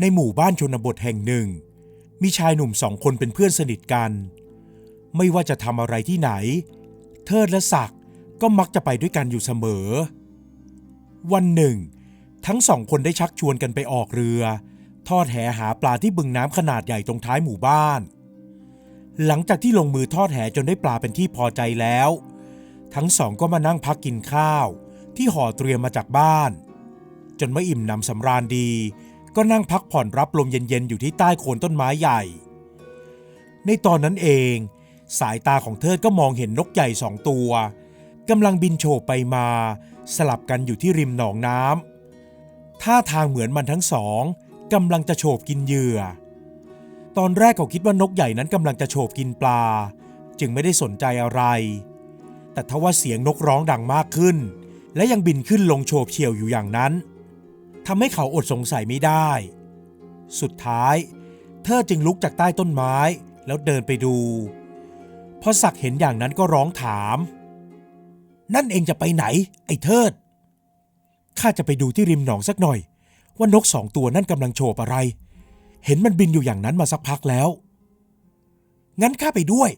ในหมู่บ้านชนบทแห่งหนึ่ง มีชายหนุ่มสองคนเป็นเพื่อนสนิทกัน ไม่ว่าจะทำอะไรที่ไหน เทิดและศักดิ์ก็มักจะไปด้วยกันอยู่เสมอ วันหนึ่ง ทั้งสองคนได้ชักชวนกันไปออกเรือ ทอดแหหาปลาที่บึงน้ำขนาดใหญ่ตรงท้ายหมู่บ้าน หลังจากที่ลงมือทอดแหจนได้ปลาเป็นที่พอใจแล้ว ทั้งสองก็มานั่งพักกินข้าว ที่ห่อเตรียมมาจากบ้าน จนไม่อิ่มหนำสำราญดี ก็นั่งพักผ่อนรับลมเย็นๆ อยู่ที่ใต้โคนต้นไม้ใหญ่ ในตอนนั้นเอง สายตาของเทิก็มองเห็นนกใหญ่สองตัวกำลังบินโฉบไปมา สลับกันอยู่ที่ริมหนองน้ำท่าทางเหมือนมันทั้งสองกำลังจะโฉบกินเหยื่อ ตอนแรกเขาคิดว่านกใหญ่นั้นกำลังจะโฉบกินปลา จึงไม่ได้สนใจอะไร แต่ทว่าเสียงนกร้องดังมากขึ้น และยังบินขึ้นลงโฉบเฉี่ยวอยู่อย่างนั้น ทำให้เขาอดสงสัยไม่ได้ สุดท้าย เธอจึงลุกจากใต้ต้นไม้แล้วเดินไปดูพอศักเห็นอย่างนั้นก็ร้องถาม นั่นเองจะไปไหน ไอ้เทิดข้าจะไปดูที่ริมหนองสักหน่อย ว่านกสองตัวนั่นกำลังโฉบอะไร เห็นมันบินอยู่อย่างนั้นมาสักพักแล้ว งั้นข้าไปด้วย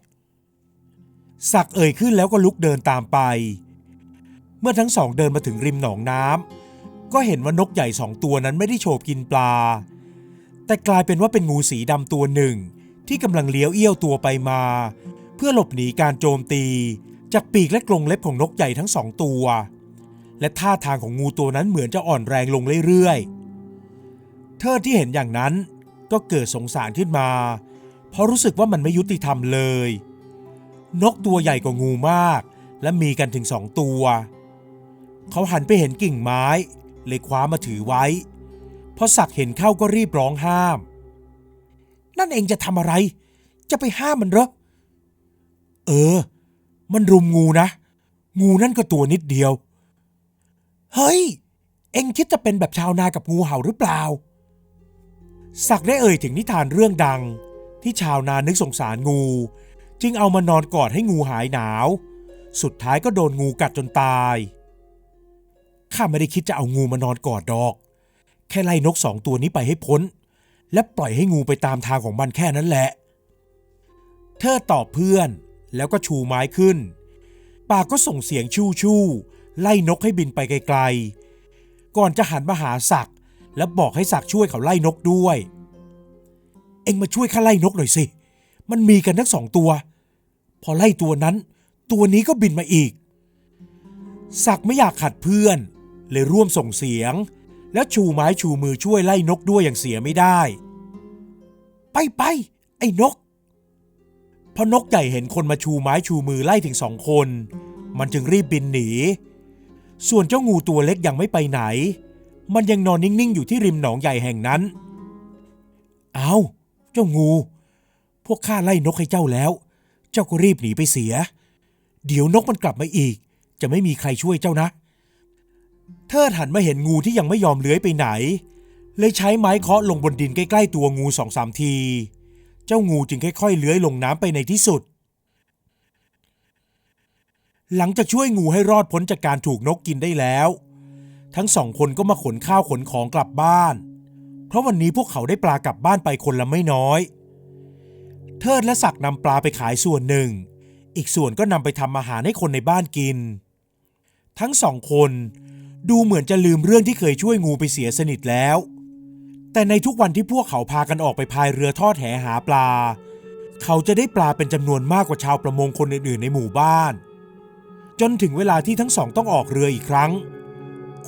ศักด์เอ่ยขึ้นแล้วก็ลุกเดินตามไป เมื่อทั้งสองเดินมาถึงริมหนองน้ำ ก็เห็นว่านกใหญ่สองตัวนั้นไม่ได้โฉบกินปลา แต่กลายเป็นว่าเป็นงูสีดำตัวหนึ่ง ที่กำลังเลี้ยวเอี้ยวตัวไปมา เพื่อหลบหนีการโจมตี จากปีกและกรงเล็บของนกใหญ่ทั้งสองตัว และท่าทางของงูตัวนั้นเหมือนจะอ่อนแรงลงเรื่อยๆ เธอที่เห็นอย่างนั้นก็เกิดสงสารขึ้นมา เพราะรู้สึกว่ามันไม่ยุติธรรมเลย นกตัวใหญ่กว่างูมาก และมีกันถึงสองตัว เขาหันไปเห็นกิ่งไม้ เลยคว้ามาถือไว้ พอสักเห็นเข้าก็รีบร้องห้าม นั่นเองจะทำอะไร จะไปห้ามมันเหรอ เออ มันรุมงูนะ งูนั่นก็ตัวนิดเดียว เฮ้ย เอ็งคิดจะเป็นแบบชาวนากับงูเห่าหรือเปล่า ศักได้เอ่ยถึงนิทานเรื่องดัง ที่ชาวนานึกสงสารงู จึงเอามานอนกอดให้งูหายหนาว สุดท้ายก็โดนงูกัดจนตาย ข้าไม่ได้คิดจะเอางูมานอนกอดดอก แค่ไล่นกสองตัวนี้ไปให้พ้น และปล่อยให้งูไปตามทางของมันแค่นั้นแหละ เธอตอบเพื่อนแล้วก็ชูไม้ขึ้น ปากก็ส่งเสียงชู่ชู่ไล่นกให้บินไปไกลๆ ก่อนจะหันมาหาศักดิ์แล้วบอกให้ศักดิ์ช่วยเขาไล่นกด้วย เอ็งมาช่วยข้าไล่นกหน่อยสิ มันมีกันทั้งสองตัว พอไล่ตัวนั้น ตัวนี้ก็บินมาอีกศักดิ์ไม่อยากขัดเพื่อน เลยร่วมส่งเสียง แล้วชูไม้ชูมือช่วยไล่นกด้วยอย่างเสียไม่ได้ ไปไปไอ้นกพอนกใหญ่เห็นคนมาชูไม้ชูมือไล่ถึงสองคน มันจึงรีบบินหนี ส่วนเจ้างูตัวเล็กยังไม่ไปไหน มันยังนอนนิ่งๆอยู่ที่ริมหนองใหญ่แห่งนั้น เอาเจ้างู พวกข้าไล่นกให้เจ้าแล้ว เจ้าก็รีบหนีไปเสีย เดี๋ยวนกมันกลับมาอีก จะไม่มีใครช่วยเจ้านะ เทิดหันมาเห็นงูที่ยังไม่ยอมเลื้อยไปไหน เลยใช้ไม้เคาะลงบนดินใกล้ๆตัวงูสองสามที เจ้างูจึงค่อยๆเลื้อยลงน้ำไปในที่สุด หลังจากช่วยงูให้รอดพ้นจากการถูกนกกินได้แล้ว ทั้งสองคนก็มาขนข้าวขนของกลับบ้าน เพราะวันนี้พวกเขาได้ปลากลับบ้านไปคนละไม่น้อย เทิดและศักดิ์นำปลาไปขายส่วนหนึ่ง อีกส่วนก็นำไปทำอาหารให้คนในบ้านกิน ทั้งสองคน ดูเหมือนจะลืมเรื่องที่เคยช่วยงูไปเสียสนิทแล้ว แต่ในทุกวันที่พวกเขาพากันออกไปพายเรือทอดแหหาปลา เขาจะได้ปลาเป็นจำนวนมากกว่าชาวประมงคนอื่นๆ ในหมู่บ้าน จนถึงเวลาที่ทั้งสองต้องออกเรืออีกครั้ง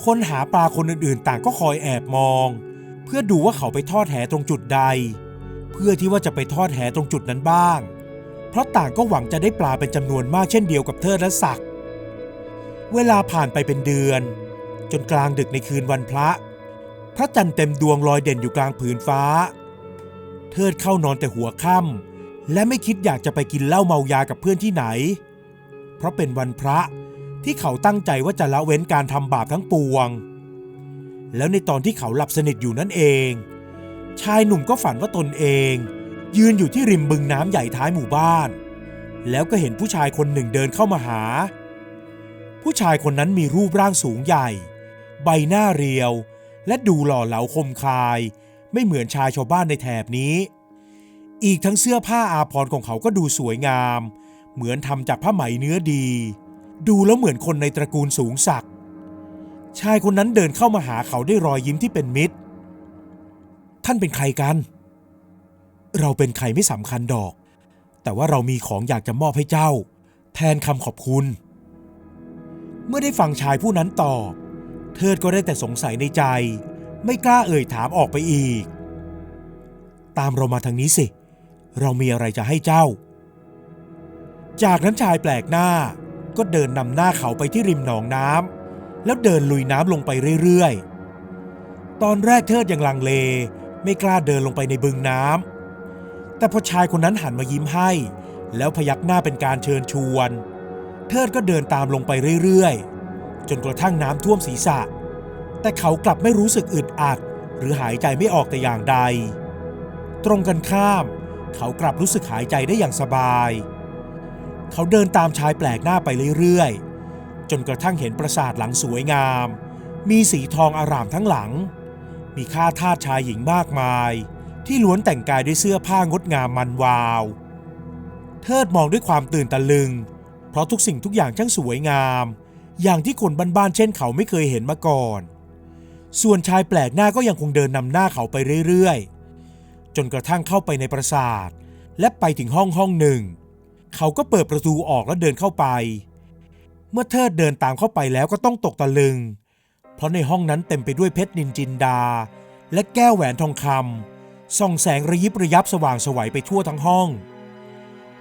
คนหาปลาคนอื่นๆ ต่างก็คอยแอบมอง เพื่อดูว่าเขาไปทอดแหตรงจุดใด เพื่อที่ว่าจะไปทอดแหตรงจุดนั้นบ้าง เพราะต่างก็หวังจะได้ปลาเป็นจำนวนมากเช่นเดียวกับเทิดและศักดิ์เวลาผ่านไปเป็นเดือน จนกลางดึกในคืนวันพระ พระจันทร์เต็มดวงลอยเด่นอยู่กลางผืนฟ้า เทิดเข้านอนแต่หัวค่ำและไม่คิดอยากจะไปกินเหล้าเมายากับเพื่อนที่ไหน เพราะเป็นวันพระที่เขาตั้งใจว่าจะละเว้นการทำบาปทั้งปวง แล้วในตอนที่เขาหลับสนิทอยู่นั่นเอง ชายหนุ่มก็ฝันว่าตนเอง ยืนอยู่ที่ริมบึงน้ำใหญ่ท้ายหมู่บ้าน แล้วก็เห็นผู้ชายคนหนึ่งเดินเข้ามาหา ผู้ชายคนนั้นมีรูปร่างสูงใหญ่ ใบหน้าเรียว และดูหล่อเหลาคมคาย ไม่เหมือนชายชาวบ้านในแถบนี้ อีกทั้งเสื้อผ้าอาภรณ์ของเขาก็ดูสวยงาม เหมือนทำจากผ้าไหมเนื้อดี ดูแล้วเหมือนคนในตระกูลสูงศักดิ์ชายคนนั้นเดินเข้ามาหาเขาด้วยรอยยิ้มที่เป็นมิตร ท่านเป็นใครกัน เราเป็นใครไม่สำคัญดอก แต่ว่าเรามีของอยากจะมอบให้เจ้า แทนคำขอบคุณ เมื่อได้ฟังชายผู้นั้นตอบ เทิดก็ได้แต่สงสัยในใจ ไม่กล้าเอ่ยถามออกไปอีก ตามเรามาทางนี้สิ เรามีอะไรจะให้เจ้า จากนั้นชายแปลกหน้าก็เดินนำหน้าเขาไปที่ริมหนองน้ำแล้วเดินลุยน้ำลงไปเรื่อยๆ ตอนแรกเทิดยังลังเล ไม่กล้าเดินลงไปในบึงน้ำแต่พอชายคนนั้นหันมายิ้มให้ แล้วพยักหน้าเป็นการเชิญชวน เทิดก็เดินตามลงไปเรื่อยๆ จนกระทั่งน้ำท่วมศีรษะ แต่เขากลับไม่รู้สึกอึดอัด หรือหายใจไม่ออกแต่อย่างใด ตรงกันข้าม เขากลับรู้สึกหายใจได้อย่างสบาย เขาเดินตามชายแปลกหน้าไปเรื่อยๆ จนกระทั่งเห็นปราสาทหลังสวยงาม มีสีทองอารามทั้งหลัง มีข้าทาสชายหญิงมากมาย ที่ล้วนแต่งกายด้วยเสื้อผ้างดงามมันวาว เทิดมองด้วยความตื่นตะลึง เพราะทุกสิ่งทุกอย่างช่างสวยงาม อย่างที่คนบ้านๆเช่นเขาไม่เคยเห็นมาก่อน ส่วนชายแปลกหน้าก็ยังคงเดินนำหน้าเขาไปเรื่อยๆ จนกระทั่งเข้าไปในปราสาท และไปถึงห้องห้องหนึ่ง เขาก็เปิดประตูออกแล้วเดินเข้าไป เมื่อเทิดเดินตามเข้าไปแล้วก็ต้องตกตะลึง เพราะในห้องนั้นเต็มไปด้วยเพชรนินจินดา และแก้วแหวนทองคำส่องแสงระยิบระยับสว่างสวัยไปทั่วทั้งห้อง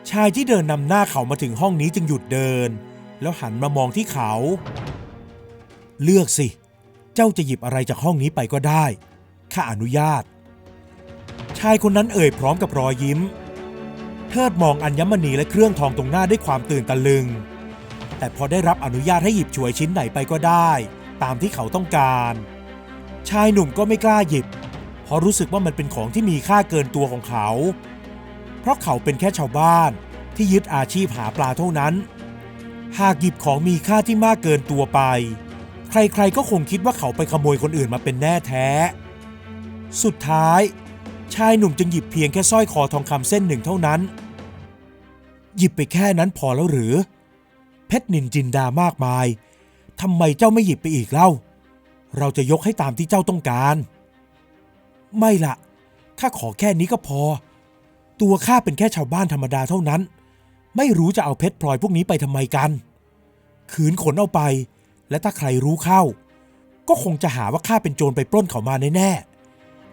ชายที่เดินนำหน้าเขามาถึงห้องนี้จึงหยุดเดิน แล้วหันมามองที่เขา เลือกสิ เจ้าจะหยิบอะไรจากห้องนี้ไปก็ได้ ข้าอนุญาต ชายคนนั้นเอ่ยพร้อมกับรอยยิ้ม เทิดมองอัญมณีและเครื่องทองตรงหน้าด้วยความตื่นตะลึง แต่พอได้รับอนุญาตให้หยิบฉวยชิ้นไหนไปก็ได้ ตามที่เขาต้องการ ชายหนุ่มก็ไม่กล้าหยิบ เพราะรู้สึกว่ามันเป็นของที่มีค่าเกินตัวของเขา เพราะเขาเป็นแค่ชาวบ้านที่ยึดอาชีพหาปลาเท่านั้น หากหยิบของมีค่าที่มากเกินตัวไป ใครๆก็คงคิดว่าเขาไปขโมยคนอื่นมาเป็นแน่แท้ สุดท้าย ชายหนุ่มจึงหยิบเพียงแค่สร้อยคอทองคำเส้นหนึ่งเท่านั้น หยิบไปแค่นั้นพอแล้วหรือ เพชรนินจินดามากมายทำไมเจ้าไม่หยิบไปอีกเล่า เราจะยกให้ตามที่เจ้าต้องการ ไม่ละข้าขอแค่นี้ก็พอ ตัวข้าเป็นแค่ชาวบ้านธรรมดาเท่านั้น ไม่รู้จะเอาเพชรพลอยพวกนี้ไปทำไมกัน ขืนขนเอาไป และถ้าใครรู้เข้า ก็คงจะหาว่าข้าเป็นโจรไปปล้นเขามาแน่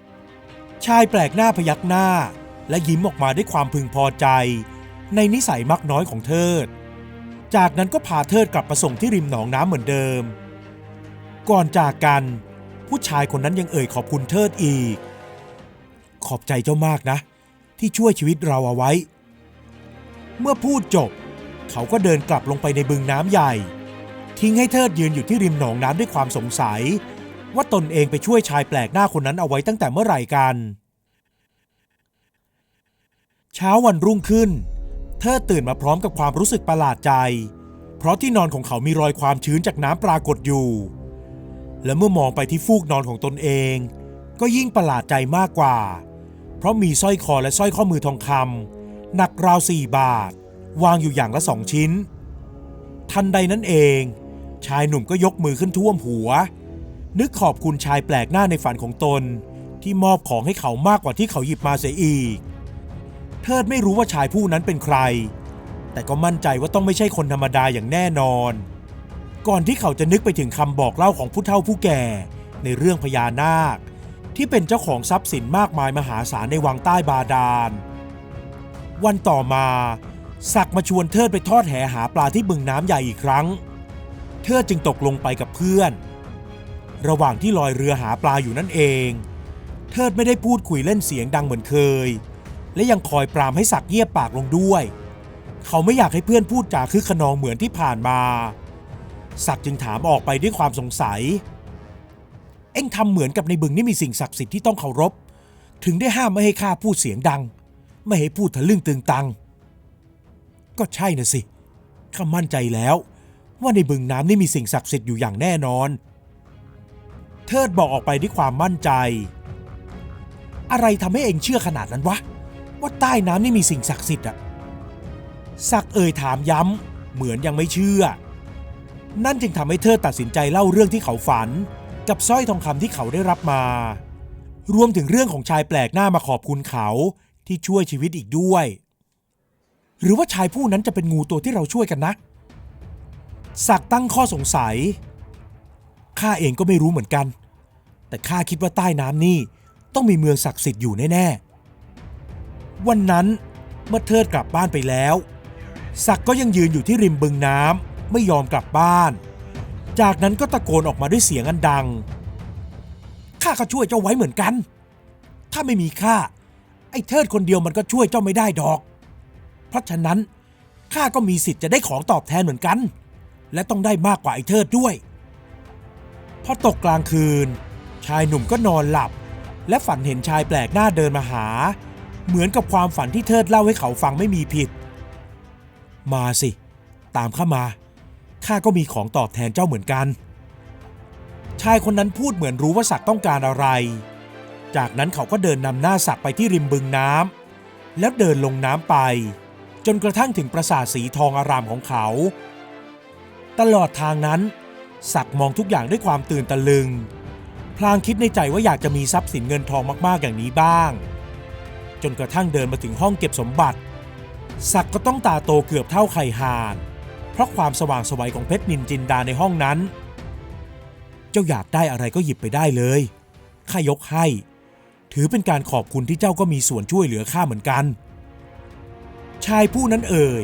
ๆ ชายแปลกหน้าพยักหน้า และยิ้มออกมาด้วยความพึงพอใจ ในนิสัยมักน้อยของเทิด จากนั้นก็พาเทิดกลับมาส่งที่ริมหนองน้ำเหมือนเดิม ก่อนจากกัน ผู้ชายคนนั้นยังเอ่ยขอบคุณเทิดอีก ขอบใจเจ้ามากนะ ที่ช่วยชีวิตเราเอาไว้ เมื่อพูดจบ เขาก็เดินกลับลงไปในบึงน้ำใหญ่ ทิ้งให้เทิดยืนอยู่ที่ริมหนองน้ำด้วยความสงสัย ว่าตนเองไปช่วยชายแปลกหน้าคนนั้นเอาไว้ตั้งแต่เมื่อไหร่กัน เช้าวันรุ่งขึ้นเทิดตื่นมาพร้อมกับความรู้สึกประหลาดใจ เพราะที่นอนของเขามีรอยความชื้นจากน้ำปรากฏอยู่ และเมื่อมองไปที่ฟูกนอนของตนเอง ก็ยิ่งประหลาดใจมากกว่า เพราะมีสร้อยคอและสร้อยข้อมือทองคำ หนักราวสี่บาท วางอยู่อย่างละสองชิ้น ทันใดนั้นเอง ชายหนุ่มก็ยกมือขึ้นท่วมหัว นึกขอบคุณชายแปลกหน้าในฝันของตน ที่มอบของให้เขามากกว่าที่เขาหยิบมาเสียอีก เทิดไม่รู้ว่าชายผู้นั้นเป็นใคร แต่ก็มั่นใจว่าต้องไม่ใช่คนธรรมดาอย่างแน่นอน ก่อนที่เขาจะนึกไปถึงคำบอกเล่าของผู้เฒ่าผู้แก่ในเรื่องพญานาค ที่เป็นเจ้าของทรัพย์สินมากมายมหาศาลในวังใต้บาดาล วันต่อมาศักมาชวนเทิดไปทอดแหหาปลาที่บึงน้ำใหญ่อีกครั้ง เทิดจึงตกลงไปกับเพื่อน ระหว่างที่ลอยเรือหาปลาอยู่นั่นเอง เทิดไม่ได้พูดคุยเล่นเสียงดังเหมือนเคย และยังคอยปรามให้ศักเงียบปากลงด้วย เขาไม่อยากให้เพื่อนพูดจาคึกขนองเหมือนที่ผ่านมา ศักจึงถามออกไปด้วยความสงสัย เอ็งทำเหมือนกับในบึงนี่มีสิ่งศักดิ์สิทธิ์ที่ต้องเคารพ ถึงได้ห้ามไม่ให้ข้าพูดเสียงดัง ไม่ให้พูดทะลึ่งตึงตัง ก็ใช่นะสิข้ามั่นใจแล้ว ว่าในบึงน้ำนี่มีสิ่งศักดิ์สิทธิ์อยู่อย่างแน่นอน เทิดบอกออกไปด้วยความมั่นใจ อะไรทำให้เองเชื่อขนาดนั้นวะ ว่าใต้น้ำนี่มีสิ่งศักดิ์สิทธิ์อะศักเอ่ยถามย้ำเหมือนยังไม่เชื่อ นั่นจึงทำให้เธอตัดสินใจเล่าเรื่องที่เขาฝัน กับสร้อยทองคำที่เขาได้รับมา รวมถึงเรื่องของชายแปลกหน้ามาขอบคุณเขา ที่ช่วยชีวิตอีกด้วย หรือว่าชายผู้นั้นจะเป็นงูตัวที่เราช่วยกันนะศักตั้งข้อสงสัย ข้าเองก็ไม่รู้เหมือนกัน แต่ข้าคิดว่าใต้น้ำนี่ต้องมีเมืองศักดิ์สิทธิ์อยู่แน่ๆ วันนั้นเมื่อเทิดกลับบ้านไปแล้ว ศักก็ยังยืนอยู่ที่ริมบึงน้ำไม่ยอมกลับบ้าน จากนั้นก็ตะโกนออกมาด้วยเสียงอันดังข้าก็ช่วยเจ้าไว้เหมือนกัน ถ้าไม่มีข้า ไอ้เทิดคนเดียวมันก็ช่วยเจ้าไม่ได้ดอก เพราะฉะนั้นข้าก็มีสิทธิ์จะได้ของตอบแทนเหมือนกัน และต้องได้มากกว่าไอ้เทิดด้วย พอตกกลางคืน ชายหนุ่มก็นอนหลับ และฝันเห็นชายแปลกหน้าเดินมาหา เหมือนกับความฝันที่เทิดเล่าให้เขาฟังไม่มีผิด มาสิ ตามข้ามาข้าก็มีของตอบแทนเจ้าเหมือนกัน ชายคนนั้นพูดเหมือนรู้ว่าศักต้องการอะไร จากนั้นเขาก็เดินนำหน้าศักดิ์ไปที่ริมบึงน้ำแล้วเดินลงน้ำไป จนกระทั่งถึงปราสาทสีทองอารามของเขา ตลอดทางนั้น ศักดิ์มองทุกอย่างด้วยความตื่นตะลึง พลางคิดในใจว่าอยากจะมีทรัพย์สินเงินทองมากๆอย่างนี้บ้าง จนกระทั่งเดินมาถึงห้องเก็บสมบัติ ศักดิ์ก็ต้องตาโตเกือบเท่าไข่ห่าน เพราะความสว่างไสวัยของเพชรนินจินดาในห้องนั้น เจ้าอยากได้อะไรก็หยิบไปได้เลยข้ายกให้ ถือเป็นการขอบคุณที่เจ้าก็มีส่วนช่วยเหลือข้าเหมือนกัน ชายผู้นั้นเอ่ย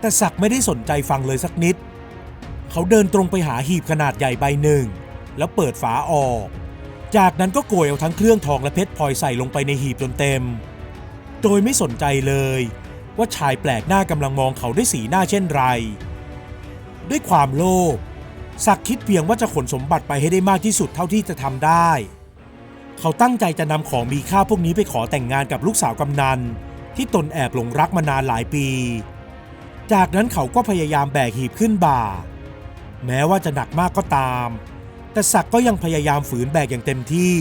แต่ศักไม่ได้สนใจฟังเลยสักนิด เขาเดินตรงไปหาหีบขนาดใหญ่ใบหนึ่ง แล้วเปิดฝาออก จากนั้นก็โกยเอาทั้งเครื่องทองและเพชรพลอยใส่ลงไปในหีบจนเต็ม โดยไม่สนใจเลย ว่าชายแปลกหน้ากำลังมองเขาด้วยสีหน้าเช่นไร ด้วยความโลภศักคิดเพียงว่าจะขนสมบัติไปให้ได้มากที่สุดเท่าที่จะทำได้ เขาตั้งใจจะนำของมีค่าพวกนี้ไปขอแต่งงานกับลูกสาวกำนัน ที่ตนแอบหลงรักมานานหลายปี จากนั้นเขาก็พยายามแบกหีบขึ้นบ่า แม้ว่าจะหนักมากก็ตาม แต่ศักก็ยังพยายามฝืนแบกอย่างเต็มที่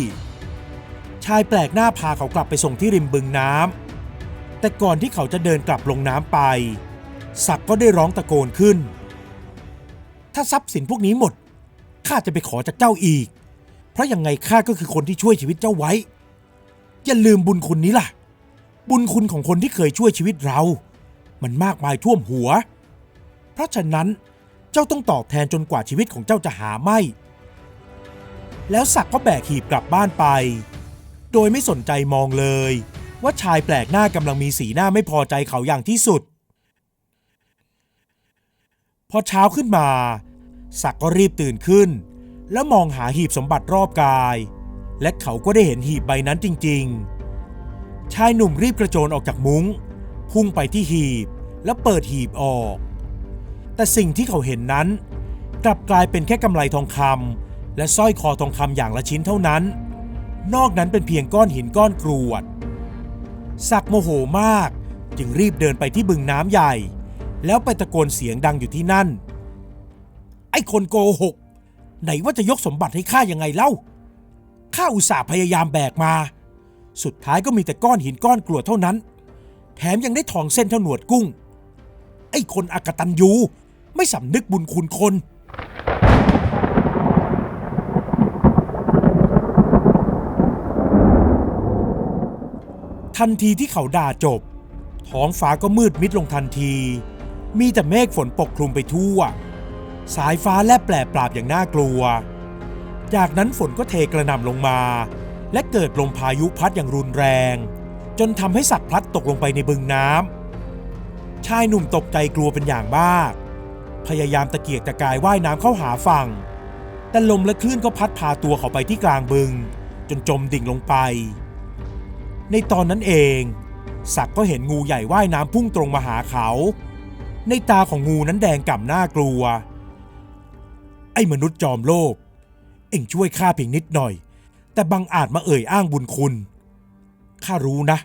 ชายแปลกหน้าพาเขากลับไปส่งที่ริมบึงน้ำแต่ก่อนที่เขาจะเดินกลับลงน้ำไป ศักก็ได้ร้องตะโกนขึ้น ถ้าทรัพย์สินพวกนี้หมดข้าจะไปขอจากเจ้าอีก เพราะยังไงข้าก็คือคนที่ช่วยชีวิตเจ้าไว้ อย่าลืมบุญคุณนี้ล่ะ บุญคุณของคนที่เคยช่วยชีวิตเรา มันมากมายท่วมหัว เพราะฉะนั้นเจ้าต้องตอบแทนจนกว่าชีวิตของเจ้าจะหาไม่ แล้วศักดิ์ก็แบกหีบกลับบ้านไป โดยไม่สนใจมองเลย ว่าชายแปลกหน้ากำลังมีสีหน้าไม่พอใจเขาอย่างที่สุด พอเช้าขึ้นมาศักดิ์ก็รีบตื่นขึ้น แล้วมองหาหีบสมบัติรอบกาย และเขาก็ได้เห็นหีบใบนั้นจริง ๆ ชายหนุ่มรีบกระโจนออกจากมุง้ง พุ่งไปที่หีบแล้วเปิดหีบออก แต่สิ่งที่เขาเห็นนั้น กลับกลายเป็นแค่กำไลทองคำและสร้อยคอทองคำอย่างละชิ้นเท่านั้น นอกนั้นเป็นเพียงก้อนหินก้อนกรวดศักโมโหมากจึงรีบเดินไปที่บึงน้ำใหญ่ แล้วไปตะโกนเสียงดังอยู่ที่นั่น ไอ้คนโกหก ไหนว่าจะยกสมบัติให้ข้ายังไงเล่า ข้าอุตส่าห์พยายามแบกมา สุดท้ายก็มีแต่ก้อนหินก้อนกรวดเท่านั้น แถมยังได้ทองเส้นเท่าหนวดกุ้ง ไอ้คนอกตันยูไม่สำนึกบุญคุณคน ทันทีที่เขาด่าจบ ท้องฟ้าก็มืดมิดลงทันที มีแต่เมฆฝนปกคลุมไปทั่ว สายฟ้าแลบแปลปราบอย่างน่ากลัว จากนั้นฝนก็เทกระหน่ำลงมา และเกิดลมพายุพัดอย่างรุนแรง จนทำให้สัตว์พลัดตกลงไปในบึงน้ำชายหนุ่มตกใจกลัวเป็นอย่างมาก พยายามตะเกียกตะกายว่ายน้ำเข้าหาฝั่ง แต่ลมและคลื่นก็พัดพาตัวเขาไปที่กลางบึง จนจมดิ่งลงไป ในตอนนั้นเองศักดิ์ก็เห็นงูใหญ่ว่ายน้ำพุ่งตรงมาหาเขา ในตาของงูนั้นแดงก่ำน้ากลัว ไอ้มนุษย์จอมโลภเอ็งช่วยข้าเพียงนิดหน่อย แต่บังอาจมาเอ่ยอ้างบุญคุณ ข้ารู้นะ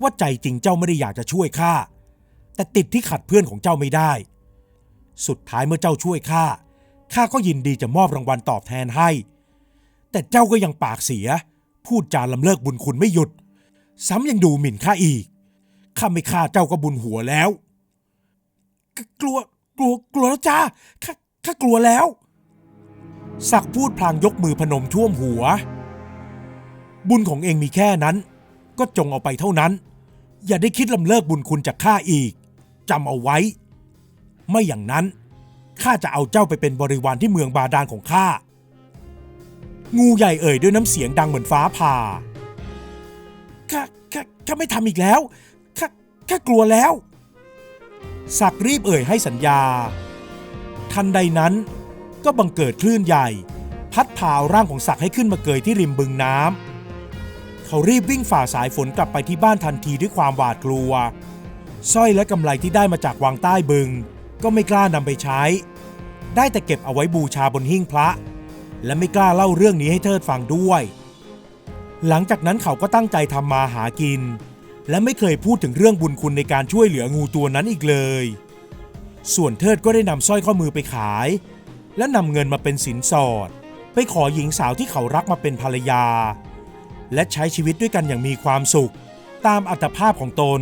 ว่าใจจริงเจ้าไม่ได้อยากจะช่วยข้า แต่ติดที่ขัดเพื่อนของเจ้าไม่ได้ สุดท้ายเมื่อเจ้าช่วยข้า ข้าก็ยินดีจะมอบรางวัลตอบแทนให้ แต่เจ้าก็ยังปากเสีย พูดจาลำเลิกบุญคุณไม่หยุด ซ้ำยังดูหมิ่นข้าอีก ข้าไม่ฆ่าเจ้าก็บุญหัวแล้วกกลัว กลัว กลัวแล้วจ้าข้าข้ากลัวแล้ว ศักพูดพลางยกมือพนมท่วมหัว บุญของเองมีแค่นั้น ก็จงเอาไปเท่านั้น อย่าได้คิดลำเลิกบุญคุณจากข้าอีกจำเอาไว้ ไม่อย่างนั้นข้าจะเอาเจ้าไปเป็นบริวารที่เมืองบาดาลของข้างูใหญ่เอ่ยด้วยน้ำเสียงดังเหมือนฟ้าผ่าข้าข้าข้าไม่ทำอีกแล้วข้าข้ากลัวแล้วศักรีบเอ่ยให้สัญญา ทันใดนั้น ก็บังเกิดคลื่นใหญ่ พัดพาร่างของศักดิ์ให้ขึ้นมาเกยที่ริมบึงน้ำเขารีบวิ่งฝ่าสายฝนกลับไปที่บ้านทันทีด้วยความหวาดกลัวสร้อยและกำไลที่ได้มาจากวังใต้บึง ก็ไม่กล้านำไปใช้ ได้แต่เก็บเอาไว้บูชาบนหิ้งพระ และไม่กล้าเล่าเรื่องนี้ให้เทิดฟังด้วย หลังจากนั้นเขาก็ตั้งใจทำมาหากิน และไม่เคยพูดถึงเรื่องบุญคุณในการช่วยเหลืองูตัวนั้นอีกเลย ส่วนเทิดก็ได้นำสร้อยข้อมือไปขาย และนำเงินมาเป็นสินสอด ไปขอหญิงสาวที่เขารักมาเป็นภรรยา และใช้ชีวิตด้วยกันอย่างมีความสุข ตามอัตภาพของตน